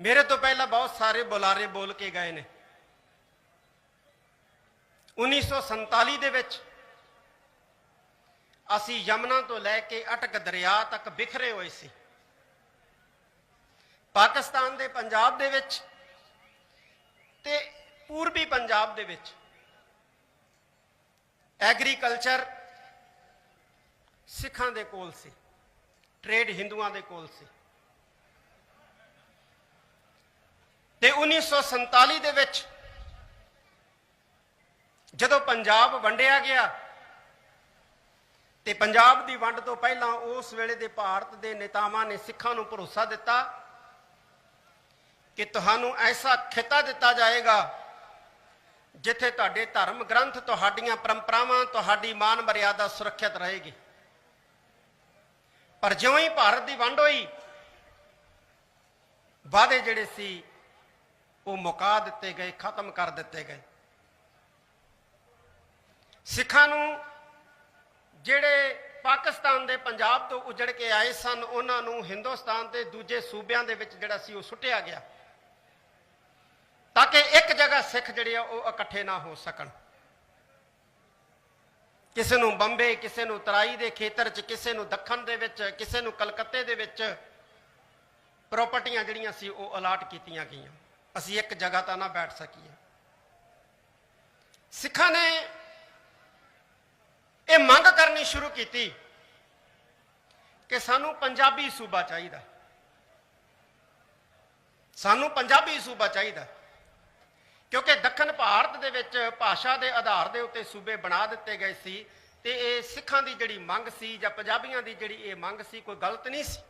ਮੇਰੇ ਤੋਂ ਪਹਿਲਾਂ ਬਹੁਤ ਸਾਰੇ ਬੁਲਾਰੇ ਬੋਲ ਕੇ ਗਏ ਨੇ। 1947 ਦੇ ਵਿੱਚ ਅਸੀਂ ਯਮਨਾ ਤੋਂ ਲੈ ਕੇ ਅਟਕ ਦਰਿਆ ਤੱਕ ਬਿਖਰੇ ਹੋਏ ਸੀ। ਪਾਕਿਸਤਾਨ ਦੇ ਪੰਜਾਬ ਦੇ ਵਿੱਚ ਤੇ ਪੂਰਬੀ ਪੰਜਾਬ ਦੇ ਵਿੱਚ ਐਗਰੀਕਲਚਰ ਸਿੱਖਾਂ ਦੇ ਕੋਲ ਸੀ, ਟ੍ਰੇਡ ਹਿੰਦੂਆਂ ਦੇ ਕੋਲ ਸੀ। ਤੇ 1947 ਦੇ ਵਿੱਚ ਜਦੋਂ ਪੰਜਾਬ ਵੰਡਿਆ ਗਿਆ ਤੇ ਪੰਜਾਬ ਦੀ ਵੰਡ ਤੋਂ ਪਹਿਲਾਂ ਉਸ ਵੇਲੇ ਦੇ ਭਾਰਤ ਦੇ ਨੇਤਾਵਾਂ ਨੇ ਸਿੱਖਾਂ ਨੂੰ ਭਰੋਸਾ ਦਿੱਤਾ ਕਿ ਤੁਹਾਨੂੰ ਐਸਾ ਖਿੱਤਾ ਦਿੱਤਾ ਜਾਏਗਾ ਜਿੱਥੇ ਤੁਹਾਡੇ ਧਰਮ ਗ੍ਰੰਥ, ਤੁਹਾਡੀਆਂ ਪਰੰਪਰਾਵਾਂ, ਤੁਹਾਡੀ ਮਾਨ ਮਰਿਆਦਾ ਸੁਰੱਖਿਅਤ ਰਹੇਗੀ। ਪਰ ਜਿਉਂ ਹੀ ਭਾਰਤ ਦੀ ਵੰਡ ਹੋਈ, ਵਾਅਦੇ ਜਿਹੜੇ ਸੀ ਉਹ ਮੁਕਾ ਦਿੱਤੇ ਗਏ, ਖਤਮ ਕਰ ਦਿੱਤੇ ਗਏ। ਸਿੱਖਾਂ ਨੂੰ ਜਿਹੜੇ ਪਾਕਿਸਤਾਨ ਦੇ ਪੰਜਾਬ ਤੋਂ ਉਜੜ ਕੇ ਆਏ ਸਨ, ਉਹਨਾਂ ਨੂੰ ਹਿੰਦੁਸਤਾਨ ਦੇ ਦੂਜੇ ਸੂਬਿਆਂ ਦੇ ਵਿੱਚ ਜਿਹੜਾ ਸੀ ਉਹ ਸੁੱਟਿਆ ਗਿਆ ਤਾਂ ਕਿ ਇੱਕ ਜਗ੍ਹਾ ਸਿੱਖ ਜਿਹੜੇ ਆ ਉਹ ਇਕੱਠੇ ਨਾ ਹੋ ਸਕਣ। ਕਿਸੇ ਨੂੰ ਬੰਬੇ, ਕਿਸੇ ਨੂੰ ਤਰਾਈ ਦੇ ਖੇਤਰ 'ਚ, ਕਿਸੇ ਨੂੰ ਦੱਖਣ ਦੇ ਵਿੱਚ, ਕਿਸੇ ਨੂੰ ਕਲਕੱਤੇ ਦੇ ਵਿੱਚ ਪ੍ਰਾਪਰਟੀਆਂ ਜਿਹੜੀਆਂ ਸੀ ਉਹ ਅਲਾਟ ਕੀਤੀਆਂ ਗਈਆਂ। ਅਸੀਂ ਇੱਕ ਜਗ੍ਹਾ ਤਾਂ ਨਾ ਬੈਠ ਸਕੀਏ। ਸਿੱਖਾਂ ਨੇ ਇਹ ਮੰਗ ਕਰਨੀ ਸ਼ੁਰੂ ਕੀਤੀ ਕਿ ਸਾਨੂੰ ਪੰਜਾਬੀ ਸੂਬਾ ਚਾਹੀਦਾ। ਸਾਨੂੰ ਪੰਜਾਬੀ ਸੂਬਾ ਚਾਹੀਦਾ। ਕਿਉਂਕਿ ਦੱਖਣ ਭਾਰਤ ਦੇ ਵਿੱਚ ਭਾਸ਼ਾ ਦੇ ਆਧਾਰ ਦੇ ਉੱਤੇ ਸੂਬੇ ਬਣਾ ਦਿੱਤੇ ਗਏ ਸੀ ਤੇ ਇਹ ਸਿੱਖਾਂ ਦੀ ਜਿਹੜੀ ਮੰਗ ਸੀ ਜਾਂ ਪੰਜਾਬੀਆਂ ਦੀ ਜਿਹੜੀ ਇਹ ਮੰਗ ਸੀ, ਕੋਈ ਗਲਤ ਨਹੀਂ ਸੀ।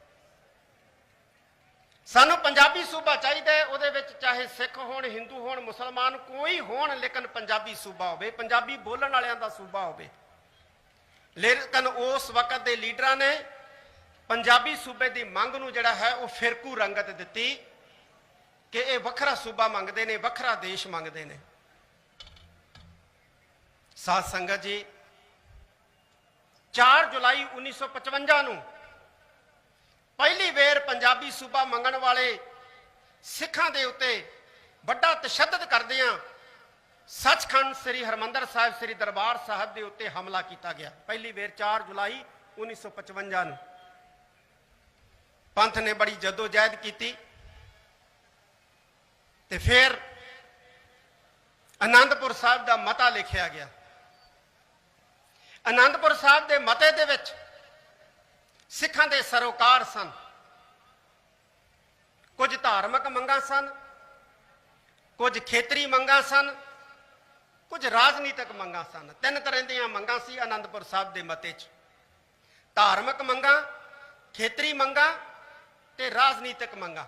ਸਾਨੂੰ ਪੰਜਾਬੀ ਸੂਬਾ ਚਾਹੀਦਾ ਹੈ, ਉਹਦੇ ਵਿੱਚ ਚਾਹੇ ਸਿੱਖ ਹੋਣ, ਹਿੰਦੂ ਹੋਣ, ਮੁਸਲਮਾਨ ਕੋਈ ਹੋਣ, ਲੇਕਿਨ ਪੰਜਾਬੀ ਸੂਬਾ ਹੋਵੇ, ਪੰਜਾਬੀ ਬੋਲਣ ਵਾਲਿਆਂ ਦਾ ਸੂਬਾ ਹੋਵੇ। ਲੇਕਿਨ ਉਸ ਵਕਤ ਦੇ ਲੀਡਰਾਂ ਨੇ ਪੰਜਾਬੀ ਸੂਬੇ ਦੀ ਮੰਗ ਨੂੰ ਜਿਹੜਾ ਹੈ, ਉਹ ਫਿਰਕੂ ਰੰਗਤ ਦਿੱਤੀ ਕਿ ਇਹ ਵੱਖਰਾ ਸੂਬਾ ਮੰਗਦੇ ਨੇ, ਵੱਖਰਾ ਦੇਸ਼ ਮੰਗਦੇ ਨੇ। ਸਾਧ ਸੰਗਤ ਜੀ 4 ਜੁਲਾਈ 1955 ਨੂੰ ਪਹਿਲੀ ਵੇਰ ਪੰਜਾਬੀ ਸੂਬਾ ਮੰਗਣ ਵਾਲੇ ਸਿੱਖਾਂ ਦੇ ਉੱਤੇ ਵੱਡਾ ਤਸ਼ੱਦਦ ਕਰਦਿਆਂ ਸੱਚਖੰਡ ਸ੍ਰੀ ਹਰਮੰਦਰ ਸਾਹਿਬ, ਸ੍ਰੀ ਦਰਬਾਰ ਸਾਹਿਬ ਦੇ ਉੱਤੇ ਹਮਲਾ ਕੀਤਾ ਗਿਆ। ਪਹਿਲੀ ਵੇਰ 4 ਜੁਲਾਈ 1955 ਨੂੰ ਪੰਥ ਨੇ ਬੜੀ ਜਦੋਜਹਿਦ ਕੀਤੀ ਤੇ ਫਿਰ ਆਨੰਦਪੁਰ ਸਾਹਿਬ ਦਾ ਮਤਾ ਲਿਖਿਆ ਗਿਆ। ਆਨੰਦਪੁਰ ਸਾਹਿਬ ਦੇ ਮਤੇ ਦੇ ਵਿੱਚ ਸਿੱਖਾਂ ਦੇ ਸਰੋਕਾਰ ਸਨ। ਕੁਝ ਧਾਰਮਿਕ ਮੰਗਾਂ ਸਨ, ਕੁਝ ਖੇਤਰੀ ਮੰਗਾਂ ਸਨ, ਕੁਝ ਰਾਜਨੀਤਿਕ ਮੰਗਾਂ ਸਨ। ਤਿੰਨ ਤਰ੍ਹਾਂ ਦੀਆਂ ਮੰਗਾਂ ਸੀ ਆਨੰਦਪੁਰ ਸਾਹਿਬ ਦੇ ਮਤੇ 'ਚ। ਧਾਰਮਿਕ ਮੰਗਾਂ, ਖੇਤਰੀ ਮੰਗਾਂ ਤੇ ਰਾਜਨੀਤਿਕ ਮੰਗਾਂ।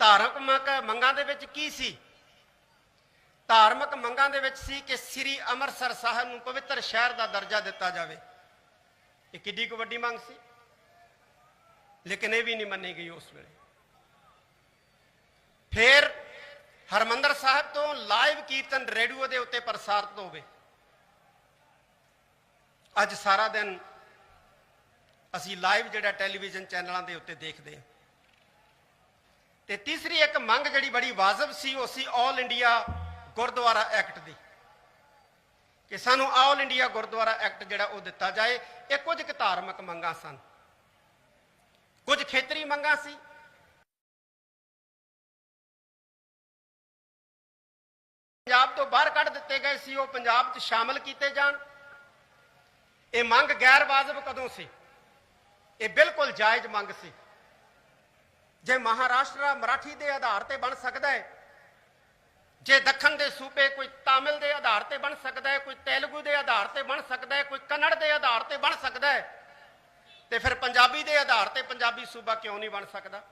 ਧਾਰਮਿਕ ਮੰਗਾਂ ਦੇ ਵਿੱਚ ਕੀ ਸੀ? ਧਾਰਮਿਕ ਮੰਗਾਂ ਦੇ ਵਿੱਚ ਸੀ ਕਿ ਸ੍ਰੀ ਅੰਮ੍ਰਿਤਸਰ ਸਾਹਿਬ ਨੂੰ ਪਵਿੱਤਰ ਸ਼ਹਿਰ ਦਾ ਦਰਜਾ ਦਿੱਤਾ ਜਾਵੇ। ਇਹ ਕਿੱਡੀ ਕੁ ਵੱਡੀ ਮੰਗ ਸੀ ਲੇਕਿਨ ਇਹ ਵੀ ਨਹੀਂ ਮੰਨੀ ਗਈ ਉਸ ਵੇਲੇ ਫਿਰ ਹਰਮੰਦਰ ਸਾਹਿਬ ਤੋਂ ਲਾਈਵ ਕੀਰਤਨ ਰੇਡੀਓ ਦੇ ਉੱਤੇ ਪ੍ਰਸਾਰਿਤ ਹੋਵੇ ਅੱਜ ਸਾਰਾ ਦਿਨ ਅਸੀਂ ਲਾਈਵ ਜਿਹੜਾ ਟੈਲੀਵਿਜ਼ਨ ਚੈਨਲਾਂ ਦੇ ਉੱਤੇ ਦੇਖਦੇ ਹਾਂ ਤੇ ਤੀਸਰੀ ਇੱਕ ਮੰਗ ਜਿਹੜੀ ਬੜੀ ਵਾਜਬ ਸੀ ਉਹ ਸੀ ਆਲ ਇੰਡੀਆ ਗੁਰਦੁਆਰਾ ਐਕਟ ਦੀ ਕਿ ਸਾਨੂੰ ਆਲ ਇੰਡੀਆ ਗੁਰਦੁਆਰਾ ਐਕਟ ਜਿਹੜਾ ਉਹ ਦਿੱਤਾ ਜਾਏ। ਇਹ ਕੁਝ ਕੁ ਧਾਰਮਿਕ ਮੰਗਾਂ ਸਨ। ਕੁਝ ਖੇਤਰੀ ਮੰਗਾਂ ਸੀ। ਪੰਜਾਬ ਤੋਂ ਬਾਹਰ ਕੱਢ ਦਿੱਤੇ ਗਏ ਸੀ, ਉਹ ਪੰਜਾਬ 'ਚ ਸ਼ਾਮਲ ਕੀਤੇ ਜਾਣ। ਇਹ ਮੰਗ ਗੈਰ ਵਾਜਬ ਕਦੋਂ ਸੀ? ਇਹ ਬਿਲਕੁਲ ਜਾਇਜ਼ ਮੰਗ ਸੀ। ਜੇ ਮਹਾਰਾਸ਼ਟਰ ਮਰਾਠੀ ਦੇ ਆਧਾਰ ਤੇ ਬਣ ਸਕਦਾ ਹੈ ਜੇ ਦੱਖਣ ਦੇ ਸੂਬੇ ਕੋਈ ਤਾਮਿਲ ਦੇ ਆਧਾਰ ਤੇ ਬਣ ਸਕਦਾ ਹੈ, ਕੋਈ ਤੇਲਗੂ ਦੇ ਆਧਾਰ ਤੇ ਬਣ ਸਕਦਾ ਹੈ, ਕੋਈ ਕੰਨੜ ਦੇ ਆਧਾਰ ਤੇ ਬਣ ਸਕਦਾ ਹੈ, ਤੇ ਫਿਰ ਪੰਜਾਬੀ ਦੇ ਆਧਾਰ ਤੇ ਪੰਜਾਬੀ ਸੂਬਾ ਕਿਉਂ ਨਹੀਂ ਬਣ ਸਕਦਾ?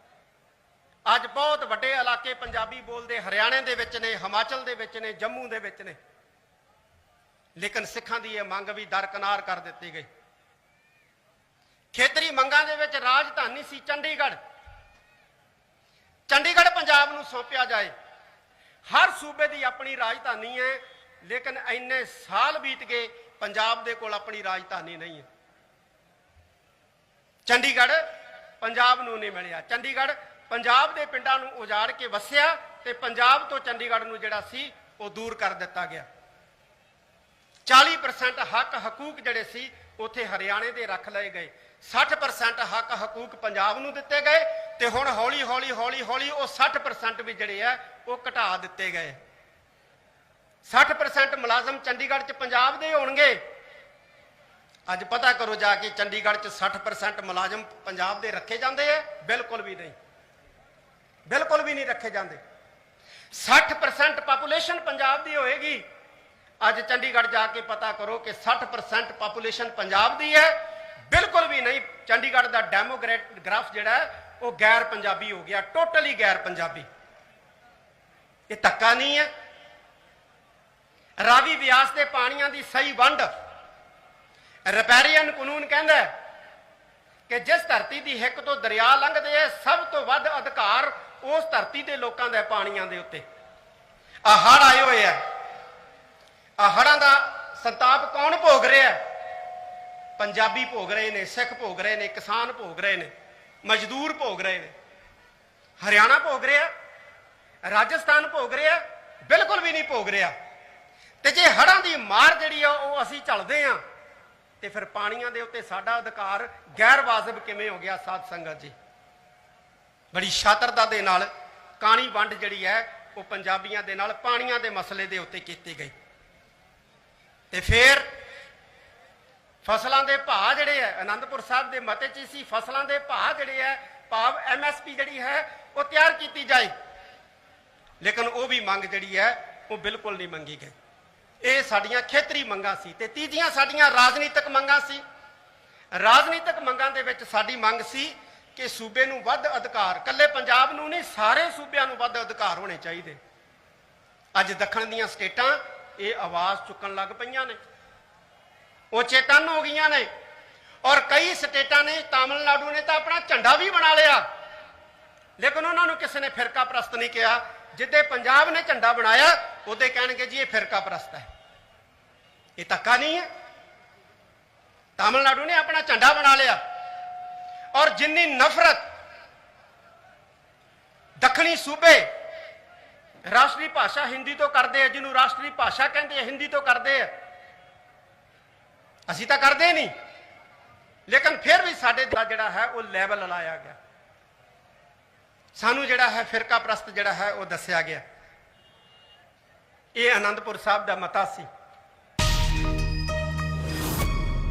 ਅੱਜ ਬਹੁਤ ਵੱਡੇ ਇਲਾਕੇ ਪੰਜਾਬੀ ਬੋਲਦੇ ਹਰਿਆਣੇ ਦੇ ਵਿੱਚ ਨੇ, ਹਿਮਾਚਲ ਦੇ ਵਿੱਚ ਨੇ, ਜੰਮੂ ਦੇ ਵਿੱਚ ਨੇ। ਲੇਕਿਨ ਸਿੱਖਾਂ ਦੀ ਇਹ ਮੰਗ ਵੀ ਦਰਕਨਾਰ ਕਰ ਦਿੱਤੀ ਗਈ। ਖੇਤਰੀ ਮੰਗਾਂ ਦੇ ਵਿੱਚ ਰਾਜਧਾਨੀ ਸੀ ਚੰਡੀਗੜ੍ਹ। ਚੰਡੀਗੜ੍ਹ ਪੰਜਾਬ ਨੂੰ ਸੌਂਪਿਆ ਜਾਏ। ਹਰ ਸੂਬੇ ਦੀ ਆਪਣੀ ਰਾਜਧਾਨੀ ਹੈ, ਲੇਕਿਨ ਇੰਨੇ ਸਾਲ ਬੀਤ ਗਏ, ਪੰਜਾਬ ਦੇ ਕੋਲ ਆਪਣੀ ਰਾਜਧਾਨੀ ਨਹੀਂ ਹੈ। ਚੰਡੀਗੜ੍ਹ ਪੰਜਾਬ ਨੂੰ ਨਹੀਂ ਮਿਲਿਆ। ਚੰਡੀਗੜ੍ਹ ਪੰਜਾਬ ਦੇ ਪਿੰਡਾਂ ਨੂੰ ਉਜਾੜ ਕੇ ਵਸਿਆ ਤੇ ਪੰਜਾਬ ਤੋਂ ਚੰਡੀਗੜ੍ਹ ਨੂੰ ਜਿਹੜਾ ਸੀ, ਉਹ ਦੂਰ ਕਰ ਦਿੱਤਾ ਗਿਆ। 40% ਹੱਕ ਹਕੂਕ ਜਿਹੜੇ ਸੀ, ਉਥੇ ਹਰਿਆਣੇ ਦੇ ਰੱਖ ਲਏ ਗਏ। 60% ਹੱਕ ਹਕੂਕ ਪੰਜਾਬ ਨੂੰ ਦਿੱਤੇ ਗਏ। ਤੇ ਹੁਣ ਹੌਲੀ ਹੌਲੀ ਹੌਲੀ ਹੌਲੀ ਉਹ 60% ਵੀ ਜਿਹੜੇ ਆ ਉਹ ਘਟਾ ਦਿੱਤੇ ਗਏ। 60% ਮੁਲਾਜ਼ਮ ਚੰਡੀਗੜ੍ਹ 'ਚ ਪੰਜਾਬ ਦੇ ਹੋਣਗੇ। ਅੱਜ ਪਤਾ ਕਰੋ ਜਾ ਕੇ ਚੰਡੀਗੜ੍ਹ 'ਚ 60% ਮੁਲਾਜ਼ਮ ਪੰਜਾਬ ਦੇ ਰੱਖੇ ਜਾਂਦੇ ਆ। ਬਿਲਕੁਲ ਵੀ ਨਹੀਂ। ਬਿਲਕੁਲ ਵੀ ਨਹੀਂ ਰੱਖੇ ਜਾਂਦੇ। 60% ਪਾਪੂਲੇਸ਼ਨ ਪੰਜਾਬ ਦੀ ਹੋਏਗੀ। ਅੱਜ ਚੰਡੀਗੜ੍ਹ ਜਾ ਕੇ ਪਤਾ ਕਰੋ ਕਿ 60% ਪਾਪੂਲੇਸ਼ਨ ਪੰਜਾਬ ਦੀ ਹੈ। ਬਿਲਕੁਲ ਵੀ ਨਹੀਂ। ਚੰਡੀਗੜ੍ਹ ਦਾ ਡੈਮੋਗ੍ਰਾਫ ਜਿਹੜਾ ਹੈ, ਉਹ ਗੈਰ ਪੰਜਾਬੀ ਹੋ ਗਿਆ, ਟੋਟਲੀ ਗੈਰ ਪੰਜਾਬੀ। ਇਹ ਧੱਕਾ ਨਹੀਂ ਹੈ। ਰਾਵੀ ਵਿਆਸ ਦੇ ਪਾਣੀਆਂ ਦੀ ਸਹੀ ਵੰਡ। ਰਪੈਰੀਅਨ ਕਾਨੂੰਨ ਕਹਿੰਦਾ ਕਿ ਜਿਸ ਧਰਤੀ ਦੀ ਹਿੱਕ ਤੋਂ ਦਰਿਆ ਲੰਘਦੇ ਐ ਸਭ ਤੋਂ ਵੱਧ ਅਧਿਕਾਰ ਉਸ ਧਰਤੀ ਦੇ ਲੋਕਾਂ ਦਾ ਪਾਣੀਆਂ ਦੇ ਉੱਤੇ। ਆ ਹੜ ਆਏ ਹੋਏ ਆ। ਆ ਹੜਾਂ ਦਾ ਸੰਤਾਪ ਕੌਣ ਭੋਗ ਰਿਹਾ ਪੰਜਾਬੀ ਭੋਗ ਰਹੇ ਨੇ, ਸਿੱਖ ਭੋਗ ਰਹੇ ਨੇ, ਕਿਸਾਨ ਭੋਗ ਰਹੇ ਨੇ। ਮਜ਼ਦੂਰ ਭੋਗ ਰਹੇ ਨੇ। ਹਰਿਆਣਾ ਭੋਗ ਰਿਹਾ, ਰਾਜਸਥਾਨ ਭੋਗ ਰਿਹਾ, ਬਿਲਕੁਲ ਵੀ ਨਹੀਂ ਭੋਗ ਰਿਹਾ। ਤੇ ਜੇ ਹੜਾਂ ਦੀ ਮਾਰ ਜਿਹੜੀ ਆ, ਉਹ ਅਸੀਂ ਝੱਲਦੇ ਆ, ਤੇ ਫਿਰ ਪਾਣੀਆਂ ਦੇ ਉੱਤੇ ਸਾਡਾ ਅਧਿਕਾਰ ਗੈਰ ਵਾਜਬ ਕਿਵੇਂ ਹੋ ਗਿਆ ਸਾਧ ਸੰਗਤ ਜੀ? ਬੜੀ ਸ਼ਾਤਰਤਾ ਦੇ ਨਾਲ ਕਾਣੀ ਵੰਡ ਜਿਹੜੀ ਹੈ, ਉਹ ਪੰਜਾਬੀਆਂ ਦੇ ਨਾਲ ਪਾਣੀਆਂ ਦੇ ਮਸਲੇ ਦੇ ਉੱਤੇ ਕੀਤੀ ਗਈ। ਤੇ ਫਿਰ ਫਸਲਾਂ ਦੇ ਭਾਅ ਜਿਹੜੇ ਹੈ ਆਨੰਦਪੁਰ ਸਾਹਿਬ ਦੇ ਮਤੇ 'ਚ ਹੀ ਸੀ, ਫਸਲਾਂ ਦੇ ਭਾਅ ਜਿਹੜੇ ਹੈ, ਭਾਵ ਐਮਐਸਪੀ ਜਿਹੜੀ ਹੈ, ਉਹ ਤਿਆਰ ਕੀਤੀ ਜਾਏ। ਲੇਕਿਨ ਉਹ ਵੀ ਮੰਗ ਜਿਹੜੀ ਹੈ, ਉਹ ਬਿਲਕੁਲ ਨਹੀਂ ਮੰਗੀ ਗਈ। ਇਹ ਸਾਡੀਆਂ ਖੇਤਰੀ ਮੰਗਾਂ ਸੀ ਤੇ ਤੀਜੀਆਂ ਸਾਡੀਆਂ ਰਾਜਨੀਤਿਕ ਮੰਗਾਂ ਸੀ। ਰਾਜਨੀਤਿਕ ਮੰਗਾਂ ਦੇ ਵਿੱਚ ਸਾਡੀ ਮੰਗ ਸੀ ਕਿ ਸੂਬੇ ਨੂੰ ਵੱਧ ਅਧਿਕਾਰ ਕੱਲੇ ਪੰਜਾਬ ਨੂੰ ਨਹੀਂ, ਸਾਰੇ ਸੂਬਿਆਂ ਨੂੰ ਵੱਧ ਅਧਿਕਾਰ ਹੋਣੇ ਚਾਹੀਦੇ। ਅੱਜ ਦੱਖਣ ਦੀਆਂ ਸਟੇਟਾਂ, ਇਹ ਆਵਾਜ਼ ਚੁੱਕਣ ਲੱਗ ਪਈਆਂ ਨੇ। ਉਹ ਚੇਤਨ ਹੋ ਗਈਆਂ ਨੇ। ਔਰ ਕਈ ਸਟੇਟਾਂ ਨੇ, ਤਾਮਿਲਨਾਡੂ ਨੇ ਤਾਂ ਆਪਣਾ ਝੰਡਾ ਵੀ ਬਣਾ ਲਿਆ। ਲੇਕਿਨ ਉਹਨਾਂ ਨੂੰ ਕਿਸੇ ਨੇ ਫਿਰਕਾ ਪ੍ਰਸਤ ਨਹੀਂ ਕਿਹਾ। ਜਿੱਦੇ ਪੰਜਾਬ ਨੇ ਝੰਡਾ ਬਣਾਇਆ, ਉਹਦੇ ਕਹਿਣਗੇ ਜੀ ਇਹ ਫਿਰਕਾ ਪ੍ਰਸਤ ਹੈ। ਇਹ ਧੱਕਾ ਨਹੀਂ ਹੈ। ਤਾਮਿਲਨਾਡੂ ਨੇ ਆਪਣਾ ਝੰਡਾ ਬਣਾ ਲਿਆ। ਔਰ ਜਿੰਨੀ ਨਫ਼ਰਤ, ਦੱਖਣੀ ਸੂਬੇ, ਰਾਸ਼ਟਰੀ ਭਾਸ਼ਾ ਹਿੰਦੀ ਤੋਂ ਕਰਦੇ ਆ, ਜਿਹਨੂੰ ਰਾਸ਼ਟਰੀ ਭਾਸ਼ਾ ਕਹਿੰਦੇ ਆ, ਹਿੰਦੀ ਤੋਂ ਕਰਦੇ ਆ ਅਸੀਂ ਤਾਂ ਕਰਦੇ ਨਹੀਂ। ਲੇਕਿਨ ਫਿਰ ਵੀ ਸਾਡੇ ਦਾ ਜਿਹੜਾ ਹੈ, ਉਹ ਲੈਵਲ ਲਾਇਆ ਗਿਆ। ਸਾਨੂੰ ਜਿਹੜਾ ਹੈ ਫਿਰਕਾ ਪ੍ਰਸਤ ਜਿਹੜਾ ਹੈ, ਉਹ ਦੱਸਿਆ ਗਿਆ। ਇਹ ਆਨੰਦਪੁਰ ਸਾਹਿਬ ਦਾ ਮਤਾ ਸੀ।